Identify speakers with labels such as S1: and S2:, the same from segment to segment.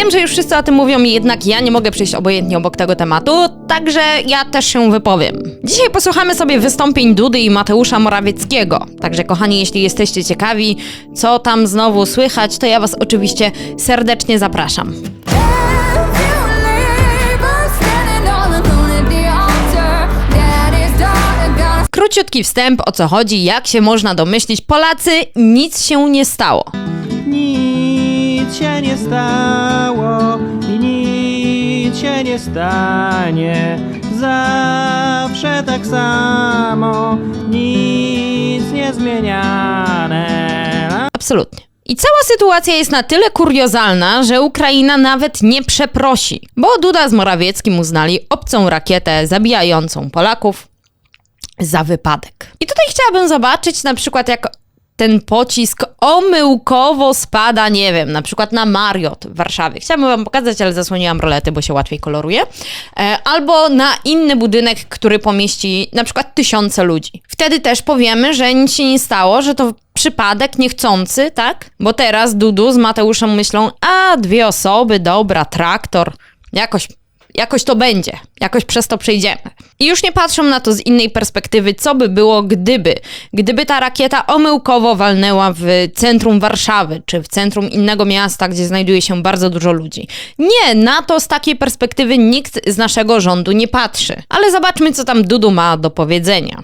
S1: Wiem, że już wszyscy o tym mówią, jednak ja nie mogę przejść obojętnie obok tego tematu, także ja też się wypowiem. Dzisiaj posłuchamy sobie wystąpień Dudy i Mateusza Morawieckiego. Także kochani, jeśli jesteście ciekawi, co tam znowu słychać, to ja was oczywiście serdecznie zapraszam. Króciutki wstęp, o co chodzi, jak się można domyślić, Polacy, nic się nie stało.
S2: Nic się nie stało i nic się nie stanie. Zawsze tak samo, nic niezmieniane.
S1: Absolutnie. I cała sytuacja jest na tyle kuriozalna, że Ukraina nawet nie przeprosi, bo Duda z Morawieckim uznali obcą rakietę zabijającą Polaków za wypadek. I tutaj chciałabym zobaczyć na przykład jak ten pocisk omyłkowo spada, nie wiem, na przykład na Mariot w Warszawie. Chciałabym wam pokazać, ale zasłoniłam rolety, bo się łatwiej koloruje. E, albo na inny budynek, który pomieści na przykład tysiące ludzi. Wtedy też powiemy, że nic się nie stało, że to przypadek niechcący, tak? Bo teraz Dudu z Mateuszem myślą, a dwie osoby, dobra, traktor, jakoś Jakoś to będzie, jakoś przez to przejdziemy. I już nie patrzą na to z innej perspektywy, co by było, gdyby. Gdyby ta rakieta omyłkowo walnęła w centrum Warszawy, czy w centrum innego miasta, gdzie znajduje się bardzo dużo ludzi. Nie, na to z takiej perspektywy nikt z naszego rządu nie patrzy. Ale zobaczmy, co tam Dudu ma do powiedzenia.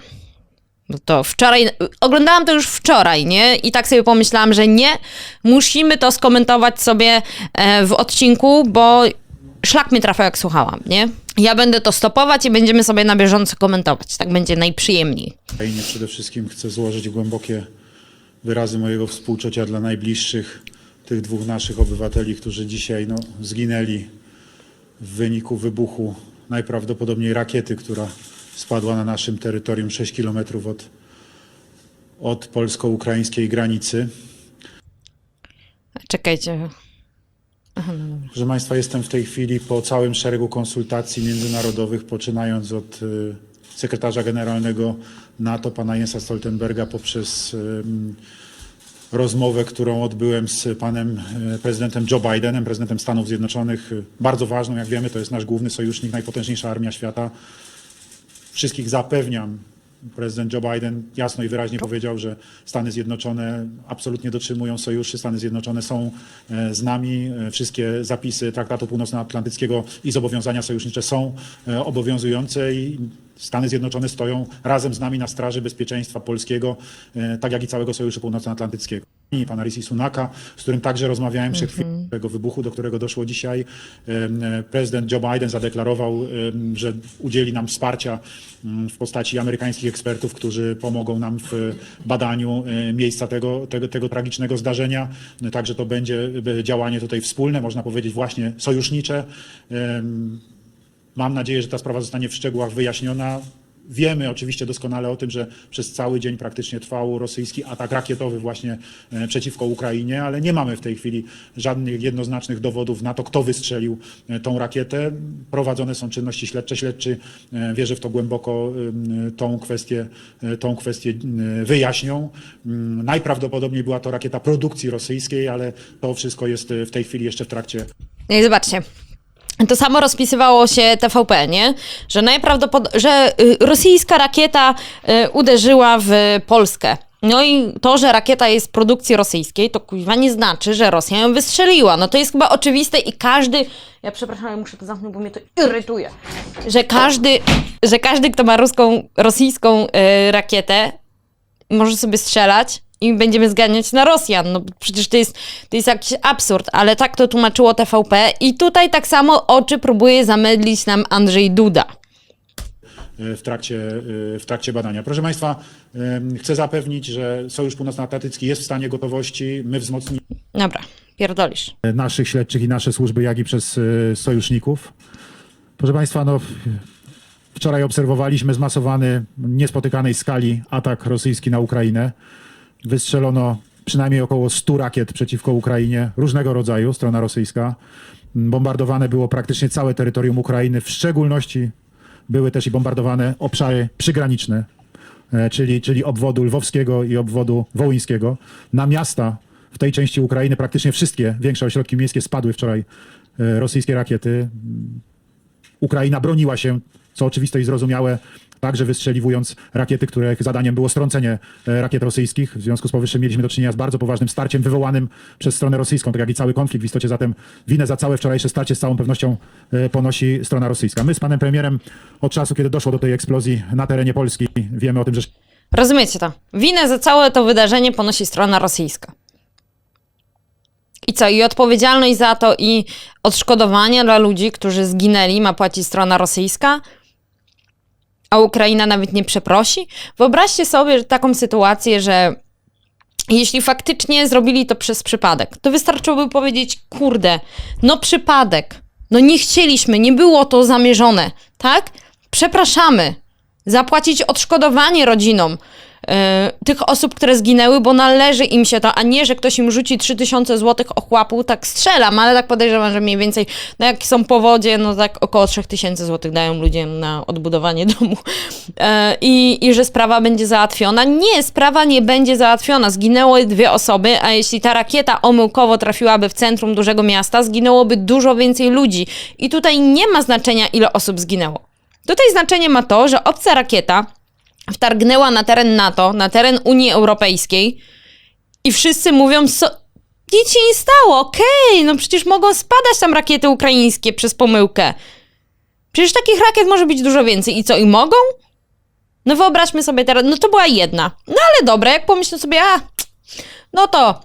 S1: No to wczoraj, oglądałam to już wczoraj, nie? I tak sobie pomyślałam, że nie, musimy to skomentować sobie e, w odcinku, bo szlak mnie trafia, jak słuchałam, nie? Ja będę to stopować i będziemy sobie na bieżąco komentować. Tak będzie najprzyjemniej.
S3: Ukrainie przede wszystkim chcę złożyć głębokie wyrazy mojego współczucia dla najbliższych tych dwóch naszych obywateli, którzy dzisiaj no, zginęli w wyniku wybuchu najprawdopodobniej rakiety, która spadła na naszym terytorium 6 kilometrów od, od polsko-ukraińskiej granicy.
S1: Czekajcie.
S3: Proszę Państwa, jestem w tej chwili po całym szeregu konsultacji międzynarodowych, poczynając od y, sekretarza generalnego NATO, pana Jensa Stoltenberga, poprzez rozmowę, którą odbyłem z panem y, prezydentem Joe Bidenem, prezydentem Stanów Zjednoczonych. Bardzo ważną, jak wiemy, to jest nasz główny sojusznik, najpotężniejsza armia świata. Wszystkich zapewniam, prezydent Joe Biden jasno i wyraźnie powiedział, że Stany Zjednoczone absolutnie dotrzymują sojuszy. Stany Zjednoczone są e, z nami. E, Wszystkie zapisy Traktatu Północnoatlantyckiego i zobowiązania sojusznicze są e, obowiązujące i Stany Zjednoczone stoją razem z nami na straży bezpieczeństwa polskiego, tak jak i całego Sojuszu Północnoatlantyckiego. I pana Rishi Sunaka, z którym także rozmawiałem przed chwilą tego wybuchu, do którego doszło dzisiaj. E, Prezydent Joe Biden zadeklarował, że udzieli nam wsparcia mm, w postaci amerykańskich ekspertów, którzy pomogą nam w badaniu e, miejsca tego, tego, tego tragicznego zdarzenia. E, Także to będzie e, działanie tutaj wspólne, można powiedzieć właśnie sojusznicze. Mam nadzieję, że ta sprawa zostanie w szczegółach wyjaśniona. Wiemy oczywiście doskonale o tym, że przez cały dzień praktycznie trwał rosyjski atak rakietowy właśnie e, przeciwko Ukrainie, ale nie mamy w tej chwili żadnych jednoznacznych dowodów na to, kto wystrzelił e, tą rakietę. Prowadzone są czynności śledcze. Śledczy, e, wierzę w to głęboko, tą kwestię, tą kwestię wyjaśnią. Mm, Najprawdopodobniej była to rakieta produkcji rosyjskiej, ale to wszystko jest w tej chwili jeszcze w trakcie
S1: No i zobaczcie. To samo rozpisywało się TVP, nie? Że najprawdopodobniej, że y, rosyjska rakieta y, uderzyła w Polskę. No i to, że rakieta jest produkcji rosyjskiej, to kuźwa nie znaczy, że Rosja ją wystrzeliła. No to jest chyba oczywiste i każdy, ja przepraszam, ja muszę to zamknąć, bo mnie to irytuje, że każdy, że każdy, kto ma ruską, rosyjską y, rakietę, może sobie strzelać i będziemy zganiać na Rosjan. No przecież to jest, to jest jakiś absurd, ale tak to tłumaczyło TVP i tutaj tak samo oczy próbuje zamydlić nam Andrzej Duda.
S3: w trakcie, w trakcie badania. Proszę Państwa, em, chcę zapewnić, że Sojusz Północnoatlantycki jest w stanie gotowości. My wzmocnimy
S1: Dobra, pierdolisz.
S3: naszych śledczych i nasze służby, jak i przez e, sojuszników. Proszę Państwa, no, wczoraj obserwowaliśmy zmasowany, niespotykanej skali atak rosyjski na Ukrainę. Wystrzelono przynajmniej około 100 rakiet przeciwko Ukrainie, różnego rodzaju, strona rosyjska. Bombardowane było praktycznie całe terytorium Ukrainy, w szczególności były też i bombardowane obszary przygraniczne, e, czyli, czyli obwodu lwowskiego i obwodu wołyńskiego. Na miasta w tej części Ukrainy praktycznie wszystkie większe ośrodki miejskie spadły wczoraj e, rosyjskie rakiety. Ukraina broniła się, co oczywiste i zrozumiałe, także wystrzeliwując rakiety, których zadaniem było strącenie e, rakiet rosyjskich. W związku z powyższym mieliśmy do czynienia z bardzo poważnym starciem wywołanym przez stronę rosyjską, tak jak i cały konflikt. W istocie zatem winę za całe wczorajsze starcie z całą pewnością e, ponosi strona rosyjska. My z panem premierem od czasu, kiedy doszło do tej eksplozji na terenie Polski, wiemy o tym, że
S1: Rozumiecie to? Winę za całe to wydarzenie ponosi strona rosyjska. I co? I odpowiedzialność za to i odszkodowania dla ludzi, którzy zginęli, ma płacić strona rosyjska? A Ukraina nawet nie przeprosi? Wyobraźcie sobie taką sytuację, że jeśli faktycznie zrobili to przez przypadek, to wystarczyłoby powiedzieć, kurde, no przypadek, no nie chcieliśmy, nie było to zamierzone, tak? Przepraszamy. Zapłacić odszkodowanie rodzinom tych osób, które zginęły, bo należy im się to, a nie, że ktoś im rzuci 3000 zł ochłapu, tak strzelam, ale tak podejrzewam, że mniej więcej, no jak są powodzie, no tak około 3000 zł dają ludziom na odbudowanie domu e, i, i że sprawa będzie załatwiona. Nie, sprawa nie będzie załatwiona. Zginęły dwie osoby, a jeśli ta rakieta omyłkowo trafiłaby w centrum dużego miasta, zginęłoby dużo więcej ludzi. I tutaj nie ma znaczenia, ile osób zginęło. Tutaj znaczenie ma to, że obca rakieta wtargnęła na teren NATO, na teren Unii Europejskiej i wszyscy mówią, so, nic się nie stało, okej, no przecież mogą spadać tam rakiety ukraińskie przez pomyłkę. Przecież takich rakiet może być dużo więcej. I co, i mogą? No wyobraźmy sobie teraz, no to była jedna. No ale dobra, jak pomyślę sobie, a, no to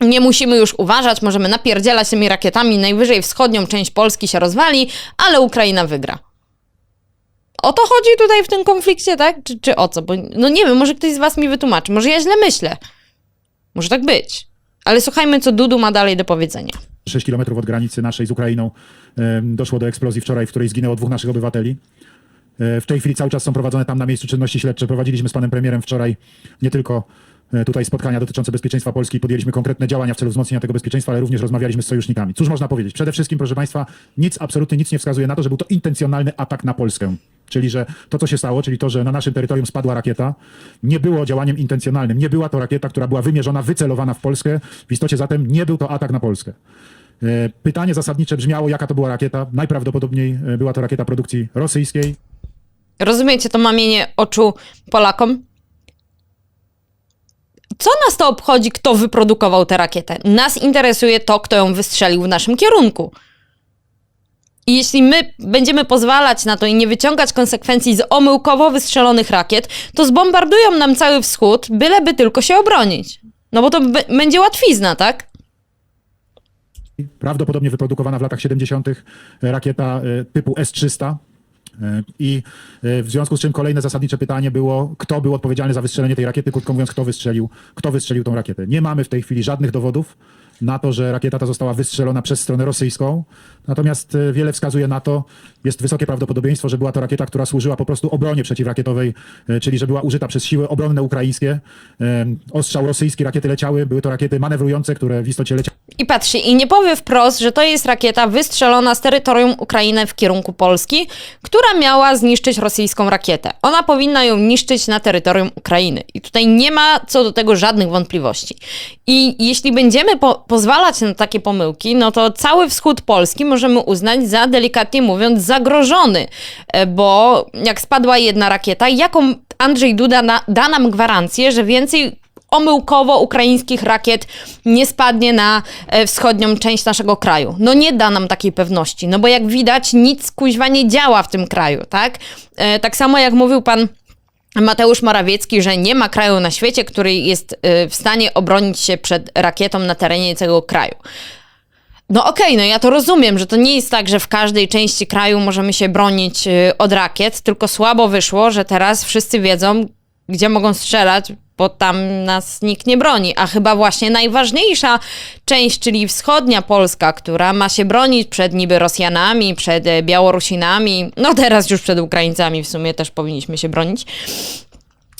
S1: nie musimy już uważać, możemy napierdzielać tymi rakietami, najwyżej wschodnią część Polski się rozwali, ale Ukraina wygra. O to chodzi tutaj w tym konflikcie, tak? Czy, czy o co? Bo, no nie wiem, może ktoś z was mi wytłumaczy. Może ja źle myślę. Może tak być. Ale słuchajmy, co Dudu ma dalej do powiedzenia.
S3: 6 kilometrów od granicy naszej z Ukrainą doszło do eksplozji wczoraj, w której zginęło dwóch naszych obywateli. E, W tej chwili cały czas są prowadzone tam na miejscu czynności śledcze. Prowadziliśmy z panem premierem wczoraj nie tylko e, tutaj spotkania dotyczące bezpieczeństwa Polski, podjęliśmy konkretne działania w celu wzmocnienia tego bezpieczeństwa, ale również rozmawialiśmy z sojusznikami. Cóż można powiedzieć? Przede wszystkim, proszę państwa, nic, absolutnie nic nie wskazuje na to, że był to intencjonalny atak na Polskę. Czyli, że to, co się stało, czyli to, że na naszym terytorium spadła rakieta, nie było działaniem intencjonalnym. Nie była to rakieta, która była wymierzona, wycelowana w Polskę. W istocie zatem nie był to atak na Polskę. E, Pytanie zasadnicze brzmiało, jaka to była rakieta. Najprawdopodobniej e, była to rakieta produkcji rosyjskiej.
S1: Rozumiecie to mamienie oczu Polakom? Co nas to obchodzi, kto wyprodukował tę rakietę? Nas interesuje to, kto ją wystrzelił w naszym kierunku. I jeśli my będziemy pozwalać na to i nie wyciągać konsekwencji z omyłkowo wystrzelonych rakiet, to zbombardują nam cały wschód, byleby tylko się obronić. No bo to będzie łatwizna, tak?
S3: Prawdopodobnie wyprodukowana w latach 70. rakieta e, typu S-300. E, I e, w związku z czym kolejne zasadnicze pytanie było, kto był odpowiedzialny za wystrzelenie tej rakiety, krótko mówiąc, kto wystrzelił, kto wystrzelił tą rakietę. Nie mamy w tej chwili żadnych dowodów na to, że rakieta ta została wystrzelona przez stronę rosyjską. Natomiast e, wiele wskazuje na to, jest wysokie prawdopodobieństwo, że była to rakieta, która służyła po prostu obronie przeciwrakietowej, e, czyli że była użyta przez siły obronne ukraińskie. Ostrzał rosyjski, rakiety leciały, były to rakiety manewrujące, które w istocie leciały
S1: I patrzcie, i nie powie wprost, że to jest rakieta wystrzelona z terytorium Ukrainy w kierunku Polski, która miała zniszczyć rosyjską rakietę. Ona powinna ją niszczyć na terytorium Ukrainy. I tutaj nie ma co do tego żadnych wątpliwości. I jeśli będziemy po pozwalać na takie pomyłki, no to cały wschód Polski możemy uznać za, delikatnie mówiąc, zagrożony. E, Bo jak spadła jedna rakieta, jaką Andrzej Duda na, da nam gwarancję, że więcej omyłkowo ukraińskich rakiet nie spadnie na e, wschodnią część naszego kraju. No nie da nam takiej pewności, no bo jak widać nic kuźwa nie działa w tym kraju, tak? E, tak samo jak mówił pan Mateusz Morawiecki, że nie ma kraju na świecie, który jest e, w stanie obronić się przed rakietą na terenie całego kraju. No okej, no ja to rozumiem, że to nie jest tak, że w każdej części kraju możemy się bronić y, od rakiet, tylko słabo wyszło, że teraz wszyscy wiedzą, gdzie mogą strzelać, bo tam nas nikt nie broni. A chyba właśnie najważniejsza część, czyli wschodnia Polska, która ma się bronić przed niby Rosjanami, przed e, Białorusinami, no teraz już przed Ukraińcami w sumie też powinniśmy się bronić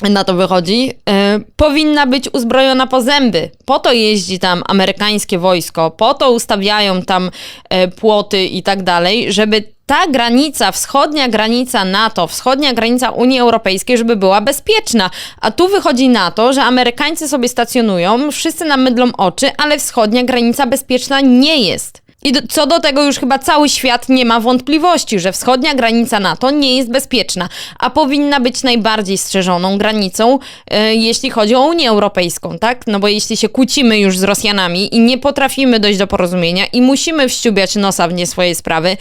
S1: na to wychodzi, e, powinna być uzbrojona po zęby. Po to jeździ tam amerykańskie wojsko, po to ustawiają tam e, płoty i tak dalej, żeby ta granica, wschodnia granica NATO, wschodnia granica Unii Europejskiej, żeby była bezpieczna. A tu wychodzi na to, że Amerykańcy sobie stacjonują, wszyscy nam mydlą oczy, ale wschodnia granica bezpieczna nie jest. I do, co do tego już chyba cały świat nie ma wątpliwości, że wschodnia granica NATO nie jest bezpieczna, a powinna być najbardziej strzeżoną granicą, e, jeśli chodzi o Unię Europejską, tak? No bo jeśli się kłócimy już z Rosjanami i nie potrafimy dojść do porozumienia i musimy wściubiać nosa w nie swoje sprawy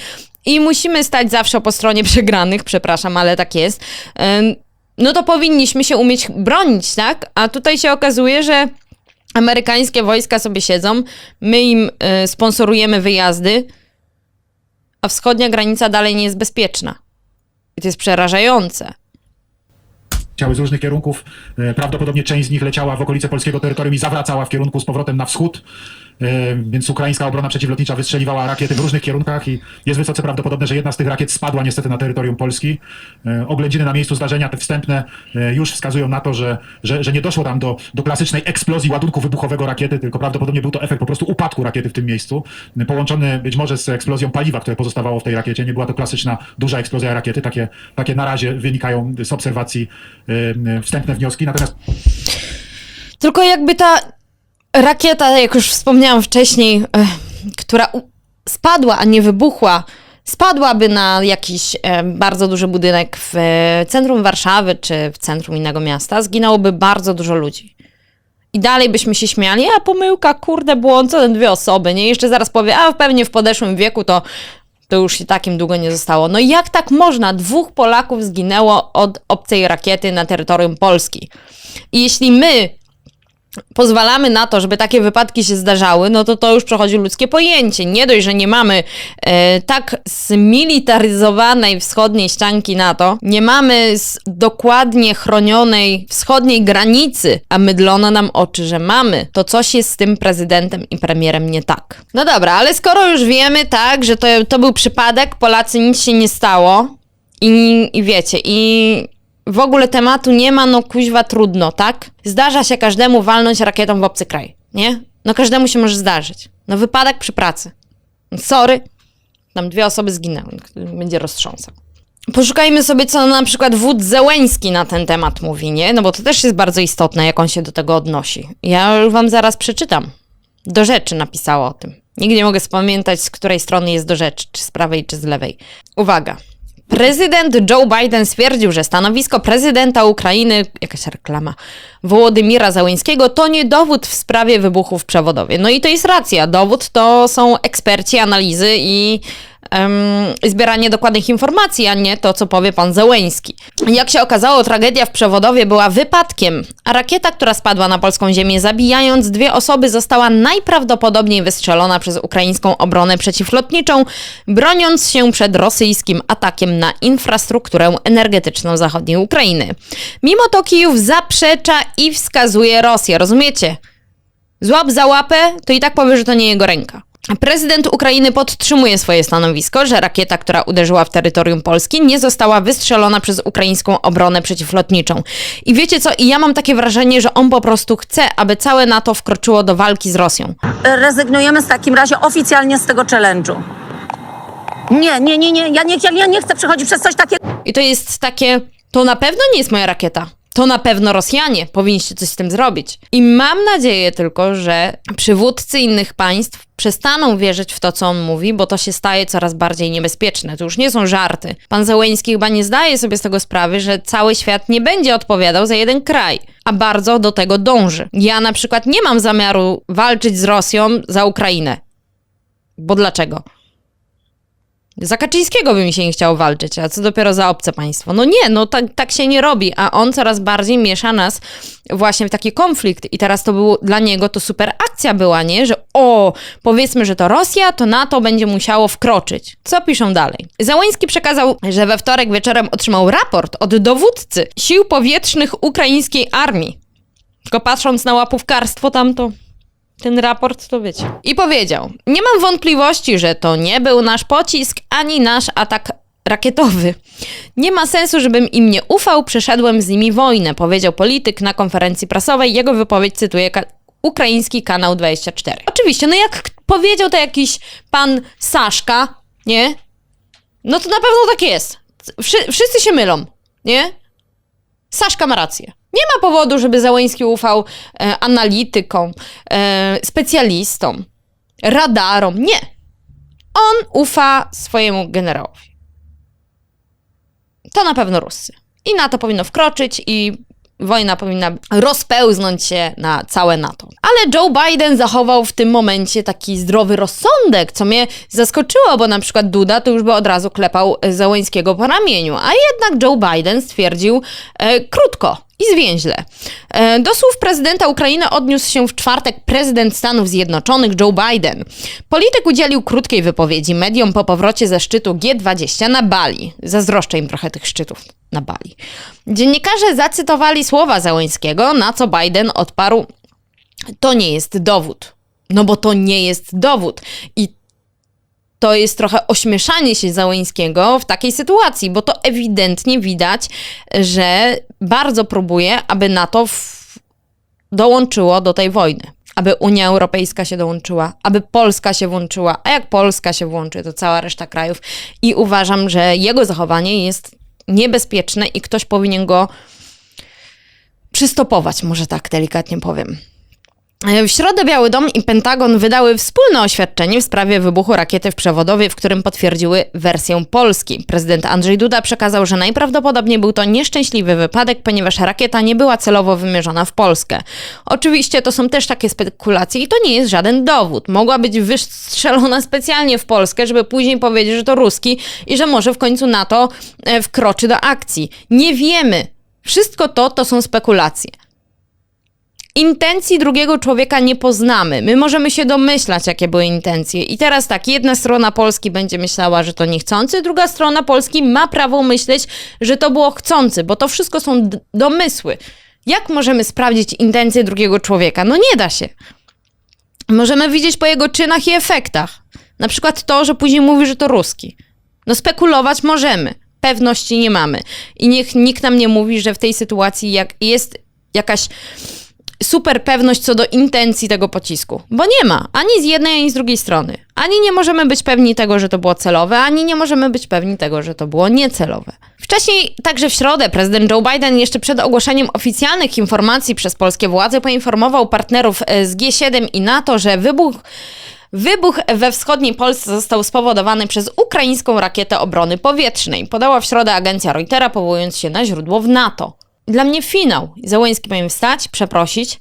S1: i musimy stać zawsze po stronie przegranych, przepraszam, ale tak jest, em, no to powinniśmy się umieć bronić, tak? A tutaj się okazuje, że amerykańskie wojska sobie siedzą, my im y, sponsorujemy wyjazdy, a wschodnia granica dalej nie jest bezpieczna. I to jest przerażające.
S4: leciały z różnych kierunków. E, Prawdopodobnie część z nich leciała w okolice polskiego terytorium i zawracała w kierunku z powrotem na wschód. E, Więc ukraińska obrona przeciwlotnicza wystrzeliwała rakiety w różnych kierunkach i jest wysoce prawdopodobne, że jedna z tych rakiet spadła niestety na terytorium Polski. E, Oględziny na miejscu zdarzenia, te wstępne, e, już wskazują na to, że, że, że nie doszło tam do, do klasycznej eksplozji ładunku wybuchowego rakiety, tylko prawdopodobnie był to efekt po prostu upadku rakiety w tym miejsu, e, połączony być może z eksplozją paliwa, które pozostawało w tej rakiecie. Nie była to klasyczna, duża eksplozja rakiety. Takie, takie na razie wynikają z obserwacji wstępne wnioski. Natomiast
S1: Tylko jakby ta rakieta, jak już wspomniałam wcześniej, eh, która spadła, a nie wybuchła, spadłaby na jakiś e, bardzo duży budynek w e, centrum Warszawy czy w centrum innego miasta, zginęłoby bardzo dużo ludzi. I dalej byśmy się śmiali, a pomyłka, kurde, błądzone dwie osoby, nie? Jeszcze zaraz powie, a pewnie w podeszłym wieku to, to już i takim długo nie zostało. No jak tak można? Dwóch Polaków zginęło od obcej rakiety na terytorium Polski. I jeśli my pozwalamy na to, żeby takie wypadki się zdarzały, no to to już przechodzi ludzkie pojęcie. Nie dość, że nie mamy e, tak zmilitaryzowanej wschodniej ścianki NATO, nie mamy dokładnie chronionej wschodniej granicy, a mydlono nam oczy, że mamy, to coś jest z tym prezydentem i premierem nie tak. No dobra, ale skoro już wiemy, tak, że to, to był przypadek, Polacy nic się nie stało i, i wiecie, i w ogóle tematu nie ma, no kuźwa trudno, tak? Zdarza się każdemu walnąć rakietą w obcy kraj, nie? No każdemu się może zdarzyć. No wypadek przy pracy. Sorry, tam dwie osoby zginęły, będzie roztrząsał. Poszukajmy sobie, co na przykład wódz Zełęński na ten temat mówi, nie? No bo to też jest bardzo istotne, jak on się do tego odnosi. Ja wam zaraz przeczytam. Do rzeczy napisała o tym. Nigdy nie mogę spamiętać, z której strony jest do rzeczy, czy z prawej, czy z lewej. Uwaga. Prezydent Joe Biden stwierdził, że stanowisko prezydenta Ukrainy, jakaś reklama, Wołodymira Załęskiego to nie dowód w sprawie wybuchów w przewodowie. No i to jest racja. Dowód to są eksperci, analizy i zbieranie dokładnych informacji, a nie to, co powie pan Załęski. Jak się okazało, tragedia w przewodowie była wypadkiem, a rakieta, która spadła na polską ziemię, zabijając dwie osoby, została najprawdopodobniej wystrzelona przez ukraińską obronę przeciwlotniczą, broniąc się przed rosyjskim atakiem na infrastrukturę energetyczną zachodniej Ukrainy. Mimo to Kijów zaprzecza i wskazuje Rosję, rozumiecie? Złap za łapę, to i tak powie, że to nie jego ręka. Prezydent Ukrainy podtrzymuje swoje stanowisko, że rakieta, która uderzyła w terytorium Polski, nie została wystrzelona przez ukraińską obronę przeciwlotniczą. I wiecie co? I ja mam takie wrażenie, że on po prostu chce, aby całe NATO wkroczyło do walki z Rosją.
S5: rezygnujemy w takim razie oficjalnie z tego challenge'u. Nie, nie, nie, nie, ja nie, ja nie chcę przechodzić przez coś takiego.
S1: I to jest takie, to na pewno nie jest moja rakieta. To na pewno Rosjanie. Powinniście coś z tym zrobić. I mam nadzieję tylko, że przywódcy innych państw przestaną wierzyć w to, co on mówi, bo to się staje coraz bardziej niebezpieczne. To już nie są żarty. Pan Zełeński chyba nie zdaje sobie z tego sprawy, że cały świat nie będzie odpowiadał za jeden kraj, a bardzo do tego dąży. Ja na przykład nie mam zamiaru walczyć z Rosją za Ukrainę. Bo dlaczego? Za Kaczyńskiego by mi się nie chciało walczyć, a co dopiero za obce państwo. No nie, no tak, tak się nie robi, a on coraz bardziej miesza nas właśnie w taki konflikt i teraz to było dla niego to super akcja była, nie? Że o, powiedzmy, że to Rosja, to NATO będzie musiało wkroczyć. Co piszą dalej? Załański przekazał, że we wtorek wieczorem otrzymał raport od dowódcy sił powietrznych ukraińskiej armii. Tylko patrząc na łapówkarstwo tamto, ten raport, to wiecie. I powiedział: Nie mam wątpliwości, że to nie był nasz pocisk ani nasz atak rakietowy. Nie ma sensu, żebym im nie ufał, przeszedłem z nimi wojnę, powiedział polityk na konferencji prasowej. Jego wypowiedź cytuje ka- ukraiński kanał 24. Oczywiście, no jak powiedział to jakiś pan Saszka, nie? No to na pewno tak jest. Wszy- wszyscy się mylą, nie? Saszka ma rację. Nie ma powodu, żeby Załański ufał e, analitykom, e, specjalistom, radarom. Nie. On ufa swojemu generałowi. To na pewno Ruscy. I NATO powinno wkroczyć i wojna powinna rozpełznąć się na całe NATO. Ale Joe Biden zachował w tym momencie taki zdrowy rozsądek, co mnie zaskoczyło, bo na przykład Duda to już by od razu klepał Załańskiego po ramieniu, a jednak Joe Biden stwierdził e, krótko i zwięźle. E, do słów prezydenta Ukrainy odniósł się w czwartek prezydent Stanów Zjednoczonych Joe Biden. Polityk udzielił krótkiej wypowiedzi mediom po powrocie ze szczytu G20 na Bali. Zazdroszczę im trochę tych szczytów na Bali. Dziennikarze zacytowali słowa Załańskiego, na co Biden odparł: To nie jest dowód. No bo to nie jest dowód. I to jest trochę ośmieszanie się Załańskiego w takiej sytuacji, bo to ewidentnie widać, że bardzo próbuje, aby NATO w... dołączyło do tej wojny. Aby Unia Europejska się dołączyła, aby Polska się włączyła, a jak Polska się włączy, to cała reszta krajów. I uważam, że jego zachowanie jest niebezpieczne i ktoś powinien go przystopować, może tak delikatnie powiem. W środę Biały Dom i Pentagon wydały wspólne oświadczenie w sprawie wybuchu rakiety w przewodowie, w którym potwierdziły wersję Polski. Prezydent Andrzej Duda przekazał, że najprawdopodobniej był to nieszczęśliwy wypadek, ponieważ rakieta nie była celowo wymierzona w Polskę. Oczywiście to są też takie spekulacje i to nie jest żaden dowód. Mogła być wystrzelona specjalnie w Polskę, żeby później powiedzieć, że to ruski i że może w końcu NATO e, wkroczy do akcji. Nie wiemy. Wszystko to to są spekulacje. Intencji drugiego człowieka nie poznamy. My możemy się domyślać, jakie były intencje. I teraz tak, jedna strona Polski będzie myślała, że to niechcący, druga strona Polski ma prawo myśleć, że to było chcący, bo to wszystko są domysły. Jak możemy sprawdzić intencje drugiego człowieka? No nie da się. Możemy widzieć po jego czynach i efektach. Na przykład to, że później mówi, że to ruski. No spekulować możemy. Pewności nie mamy. I niech nikt nam nie mówi, że w tej sytuacji jak jest jakaś super pewność co do intencji tego pocisku. Bo nie ma ani z jednej, ani z drugiej strony. Ani nie możemy być pewni tego, że to było celowe, ani nie możemy być pewni tego, że to było niecelowe. Wcześniej, także w środę, prezydent Joe Biden jeszcze przed ogłoszeniem oficjalnych informacji przez polskie władze poinformował partnerów e, z G7 i NATO, że wybuch Wybuch we wschodniej Polsce został spowodowany przez ukraińską rakietę obrony powietrznej, podała w środę agencja Reutera, powołując się na źródło w NATO. Dla mnie finał. Załański powinien wstać, przeprosić,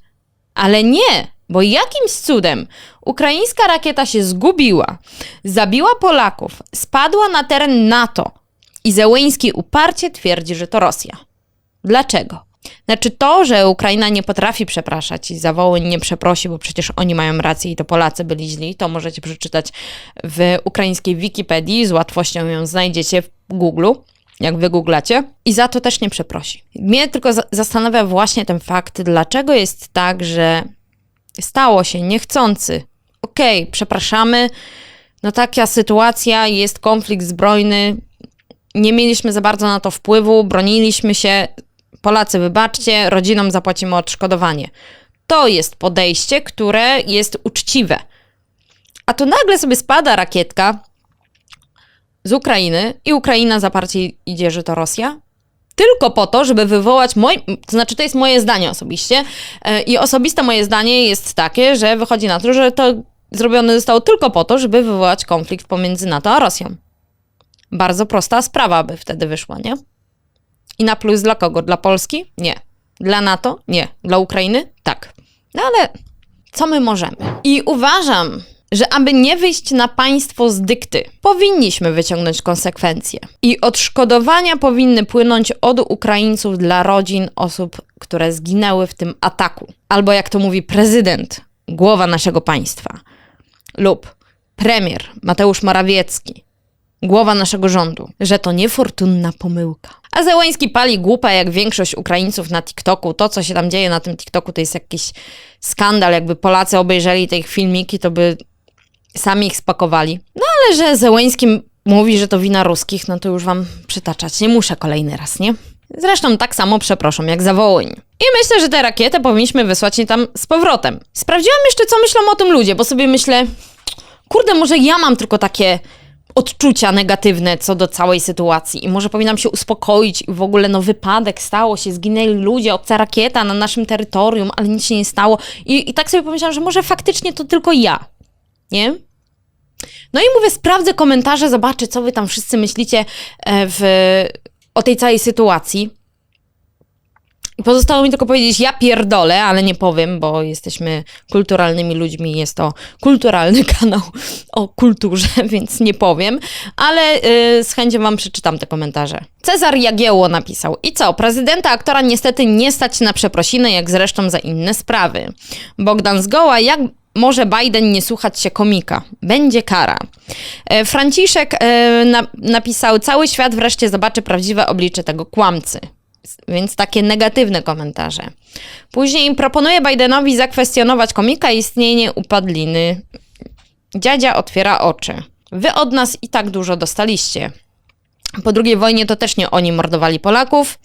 S1: ale nie, bo jakimś cudem ukraińska rakieta się zgubiła, zabiła Polaków, spadła na teren NATO i Zełęński uparcie twierdzi, że to Rosja. Dlaczego? Znaczy to, że Ukraina nie potrafi przepraszać i Zawołyń nie przeprosi, bo przecież oni mają rację i to Polacy byli źli, to możecie przeczytać w ukraińskiej Wikipedii, z łatwością ją znajdziecie w Google, jak wygooglacie. I za to też nie przeprosi. Mnie tylko za- zastanawia właśnie ten fakt, dlaczego jest tak, że stało się niechcący. Okej, przepraszamy, no taka sytuacja, jest konflikt zbrojny, nie mieliśmy za bardzo na to wpływu, broniliśmy się. Polacy, wybaczcie, rodzinom zapłacimy odszkodowanie. To jest podejście, które jest uczciwe. A tu nagle sobie spada rakietka z Ukrainy i Ukraina zaparcie idzie, że to Rosja. Tylko po to, żeby wywołać moje, to znaczy to jest moje zdanie osobiście e, i osobiste moje zdanie jest takie, że wychodzi na to, że to zrobione zostało tylko po to, żeby wywołać konflikt pomiędzy NATO a Rosją. Bardzo prosta sprawa by wtedy wyszła, nie? I na plus dla kogo? Dla Polski? Nie. Dla NATO? Nie. Dla Ukrainy? Tak. No ale co my możemy? I uważam, że aby nie wyjść na państwo z dykty, powinniśmy wyciągnąć konsekwencje. I odszkodowania powinny płynąć od Ukraińców dla rodzin osób, które zginęły w tym ataku. Albo jak to mówi prezydent, głowa naszego państwa, lub premier Mateusz Morawiecki, głowa naszego rządu, że to niefortunna pomyłka. A Zełański pali głupa jak większość Ukraińców na TikToku. To, co się tam dzieje na tym TikToku, to jest jakiś skandal. Jakby Polacy obejrzeli te filmiki, to by sami ich spakowali. No ale że Zełański mówi, że to wina ruskich, no to już wam przytaczać nie muszę kolejny raz, nie? Zresztą tak samo przeproszą jak za Wołyń. I myślę, że tę rakietę powinniśmy wysłać nie tam z powrotem. Sprawdziłam jeszcze, co myślą o tym ludzie, bo sobie myślę, kurde, może ja mam tylko takie odczucia negatywne co do całej sytuacji i może powinnam się uspokoić i w ogóle no wypadek stało się, zginęli ludzie, obca rakieta na naszym terytorium, ale nic się nie stało. I, i tak sobie pomyślałam, że może faktycznie to tylko ja, nie? No i mówię, sprawdzę komentarze, zobaczę, co wy tam wszyscy myślicie e, w, o tej całej sytuacji. I pozostało mi tylko powiedzieć, ja pierdolę, ale nie powiem, bo jesteśmy kulturalnymi ludźmi, jest to kulturalny kanał o kulturze, więc nie powiem, ale yy, z chęcią wam przeczytam te komentarze. Cezar Jagiełło napisał, i co, prezydenta aktora niestety nie stać na przeprosiny, jak zresztą za inne sprawy. Bogdan Zgoła, jak może Biden nie słuchać się komika. Będzie kara. E, Franciszek e, na, napisał: Cały świat wreszcie zobaczy prawdziwe oblicze tego kłamcy. Więc takie negatywne komentarze. Później proponuje Bidenowi zakwestionować komika i istnienie upadliny. Dziadzia otwiera oczy. Wy od nas i tak dużo dostaliście. Po II wojnie to też nie oni mordowali Polaków.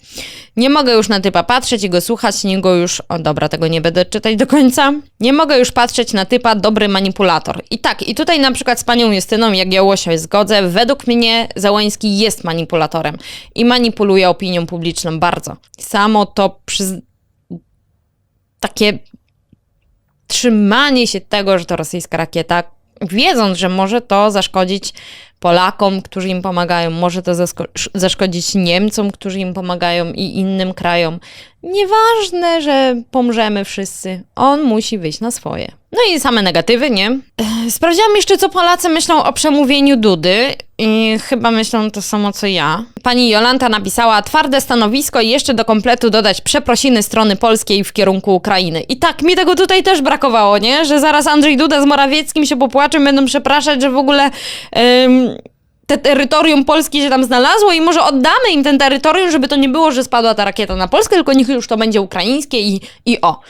S1: Nie mogę już na typa patrzeć i go słuchać, nie go już. O dobra, tego nie będę czytać do końca. Nie mogę już patrzeć na typa dobry manipulator. I tak, i tutaj na przykład z panią Justyną Jagiełło się zgodzę. Według mnie Załański jest manipulatorem i manipuluje opinią publiczną bardzo. Samo to przyz... takie trzymanie się tego, że to rosyjska rakieta, wiedząc, że może to zaszkodzić Polakom, którzy im pomagają, może to zaszkodzić Niemcom, którzy im pomagają i innym krajom. Nieważne, że pomrzemy wszyscy, on musi wyjść na swoje. No i same negatywy, nie? Sprawdziłam jeszcze, co Polacy myślą o przemówieniu Dudy i chyba myślą to samo, co ja. Pani Jolanta napisała twarde stanowisko i jeszcze do kompletu dodać przeprosiny strony polskiej w kierunku Ukrainy. I tak, mi tego tutaj też brakowało, nie? Że zaraz Andrzej Duda z Morawieckim się popłaczą, będą przepraszać, że w ogóle... Ym, te terytorium Polski się tam znalazło i może oddamy im ten terytorium, żeby to nie było, że spadła ta rakieta na Polskę, tylko niech już to będzie ukraińskie i, i o.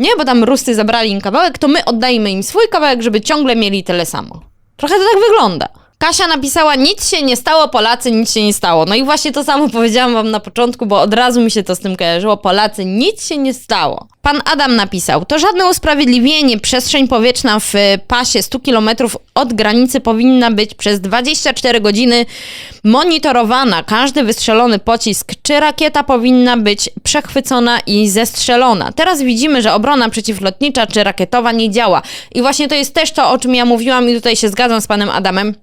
S1: Nie, bo tam Ruscy zabrali im kawałek, to my oddajmy im swój kawałek, żeby ciągle mieli tyle samo. Trochę to tak wygląda. Kasia napisała, nic się nie stało, Polacy, nic się nie stało. No i właśnie to samo powiedziałam wam na początku, bo od razu mi się to z tym kojarzyło. Polacy, nic się nie stało. Pan Adam napisał, to żadne usprawiedliwienie. Przestrzeń powietrzna w pasie 100 km od granicy powinna być przez 24 godziny monitorowana. Każdy wystrzelony pocisk czy rakieta powinna być przechwycona i zestrzelona. Teraz widzimy, że obrona przeciwlotnicza czy rakietowa nie działa. I właśnie to jest też to, o czym ja mówiłam i tutaj się zgadzam z panem Adamem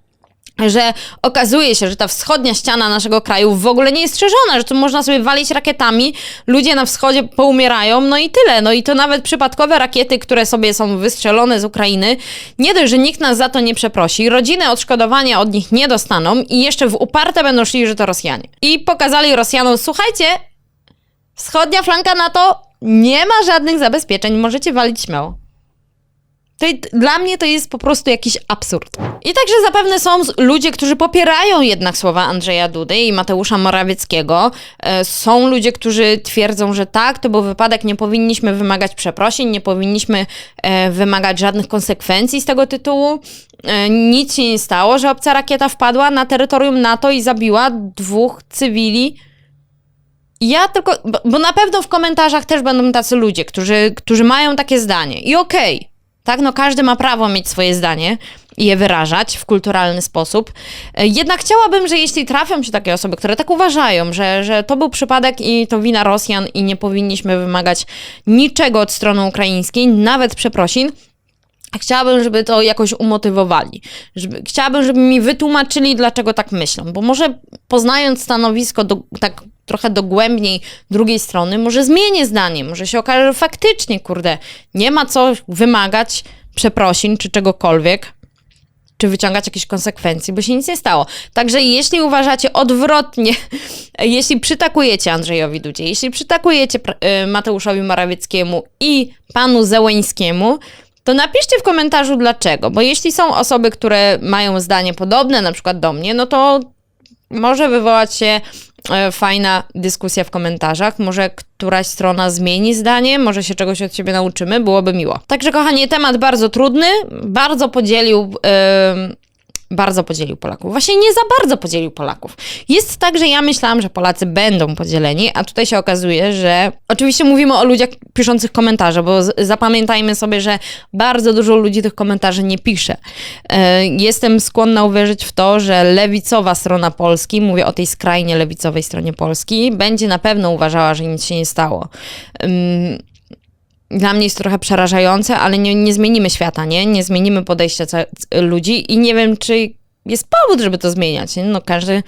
S1: że okazuje się, że ta wschodnia ściana naszego kraju w ogóle nie jest strzeżona, że tu można sobie walić rakietami, ludzie na wschodzie poumierają, no i tyle. No i to nawet przypadkowe rakiety, które sobie są wystrzelone z Ukrainy, nie dość, że nikt nas za to nie przeprosi, rodziny odszkodowania od nich nie dostaną i jeszcze w uparte będą szli, że to Rosjanie. I pokazali Rosjanom, słuchajcie, wschodnia flanka NATO nie ma żadnych zabezpieczeń, możecie walić śmiało. To, dla mnie to jest po prostu jakiś absurd. I także zapewne są ludzie, którzy popierają jednak słowa Andrzeja Dudy i Mateusza Morawieckiego. E, Są ludzie, którzy twierdzą, że tak, to był wypadek, nie powinniśmy wymagać przeprosin, nie powinniśmy e, wymagać żadnych konsekwencji z tego tytułu. E, Nic się nie stało, że obca rakieta wpadła na terytorium NATO i zabiła dwóch cywili. Ja tylko, bo, na pewno w komentarzach też będą tacy ludzie, którzy, którzy mają takie zdanie. I okej, tak, no każdy ma prawo mieć swoje zdanie i je wyrażać w kulturalny sposób. E, Jednak chciałabym, że jeśli trafią się takie osoby, które tak uważają, że, że to był przypadek i to wina Rosjan i nie powinniśmy wymagać niczego od strony ukraińskiej, nawet przeprosin, Chciałabym, żeby to jakoś umotywowali. Żeby, chciałabym, żeby mi wytłumaczyli, dlaczego tak myślą. Bo może poznając stanowisko do, tak trochę dogłębniej drugiej strony, może zmienię zdanie. Może się okaże, że faktycznie, kurde, nie ma co wymagać przeprosin czy czegokolwiek, czy wyciągać jakieś konsekwencje, bo się nic nie stało. Także jeśli uważacie odwrotnie, jeśli przytakujecie Andrzejowi Dudzie, jeśli przytakujecie y, Mateuszowi Morawieckiemu i panu Zełeńskiemu, to napiszcie w komentarzu dlaczego, bo jeśli są osoby, które mają zdanie podobne, na przykład do mnie, no to może wywołać się e, fajna dyskusja w komentarzach. Może któraś strona zmieni zdanie, może się czegoś od siebie nauczymy, byłoby miło. Także, kochani, temat bardzo trudny, bardzo podzielił. em, bardzo podzielił Polaków. Właśnie nie za bardzo podzielił Polaków. Jest tak, że ja myślałam, że Polacy będą podzieleni, a tutaj się okazuje, że oczywiście mówimy o ludziach piszących komentarze, bo zapamiętajmy sobie, że bardzo dużo ludzi tych komentarzy nie pisze. E, Jestem skłonna uwierzyć w to, że lewicowa strona Polski, mówię o tej skrajnie lewicowej stronie Polski, będzie na pewno uważała, że nic się nie stało. Dla mnie jest trochę przerażające, ale nie, nie zmienimy świata, nie? Nie zmienimy podejścia ludzi i nie wiem, czy jest powód, żeby to zmieniać. Nie? No każdy,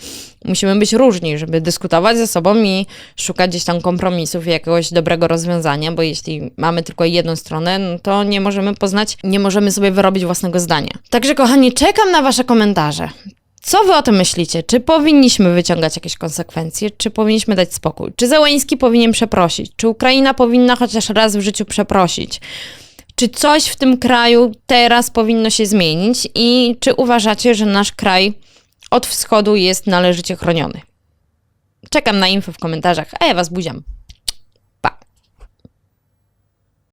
S1: musimy być różni, żeby dyskutować ze sobą i szukać gdzieś tam kompromisów i jakiegoś dobrego rozwiązania, bo jeśli mamy tylko jedną stronę, no to nie możemy poznać, nie możemy sobie wyrobić własnego zdania. Także kochani, czekam na wasze komentarze. Co wy o tym myślicie? Czy powinniśmy wyciągać jakieś konsekwencje? Czy powinniśmy dać spokój? Czy Zełański powinien przeprosić? Czy Ukraina powinna chociaż raz w życiu przeprosić? Czy coś w tym kraju teraz powinno się zmienić? I czy uważacie, że nasz kraj od wschodu jest należycie chroniony? Czekam na info w komentarzach, a ja was buziam.